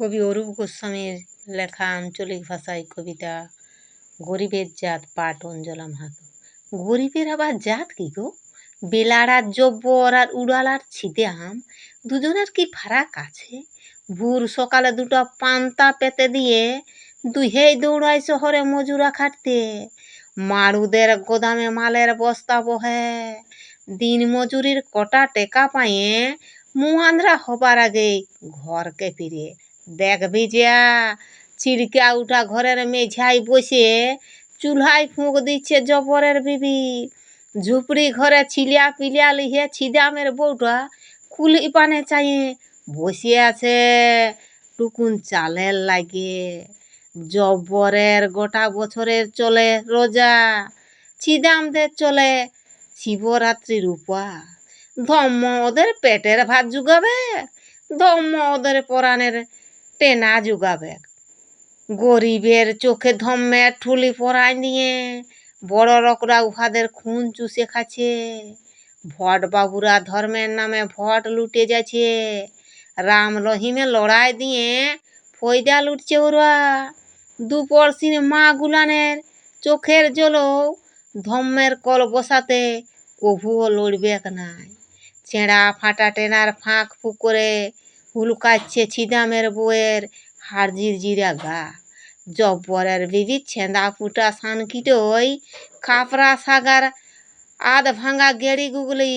কবি অরূপ গোস্বামীর লেখা আঞ্চলিক ভাষায় কবিতা, গরিবের জাত পাট অঞ্জলা মাহাতো গরিবের আবার জাত কি গো? বেলাড়ার জব্বর আর উড়ালার ছিদে আম। দুজনের কি ফারাক আছে? ভোর সকালে দুটো পান্তা পেতে দিয়ে দুহেই দৌড়ায় শহরে মজুরা খাটতে। মারুদের গোদামে মালের বস্তা বহে। দিন মজুরির কটা টেকা পায়ে। মুয়ান্দ্রা হবার আগেই ঘরকে ফিরে দেখবি যা চিড়কা উঠা ঘরের মেঝাই বসে চুলহায় ফুঁক দিচ্ছে জবরের বিবি। ঝুপড়ি ঘরে ছিলিয়া পিলিয়া লিহে ছিদামের বউটা কুলি পানে চাইয়ে বসে আছে টুকুন চালের লাগে। জবরের গোটা বছরের চলে রোজা, ছিদামদের চলে শিবরাত্রির উপা। ধম্ম ওদের পেটের ভাত জুগাবে, ধম্ম ওদের পরাণের টেনা জুগাবে। গরিবের চোখে ধম্মে ঠুলি পরাই নিয়ে বড় লোকরা উহাদের খুন চুষে খাচ্ছে। ভট বাবুরা ধর্মের নামে ভট লুটে যাচ্ছে। রাম রহিমে লড়াই দিয়ে ফয়দা লুটছে ওরা। দুপড়শির মা গুলানের চোখের জলও ধম্মের কল বসাতে কভুও লড়বে নাই। চেঁড়া ফাটা টেনার ফাঁক ফুক করে হুলকাচ্ছে ছিদামের বউয়ের হাড়জির জিরা গা। জব্বরের বিবি ছেঁদা ফুটা সানকিটই খাপরা সাগার আধ ভাঙা গেড়ি গুগলি।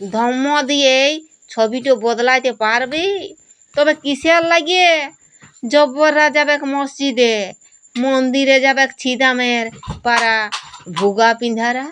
ধম্ম দিয়েই ছবিটা বদলাইতে পারবি? তবে কিসের লাগিয়ে? জব্বররা যাবে মসজিদে, মন্দিরে যাবে ছিদামের পাড়া ভুগা পিন্ধারা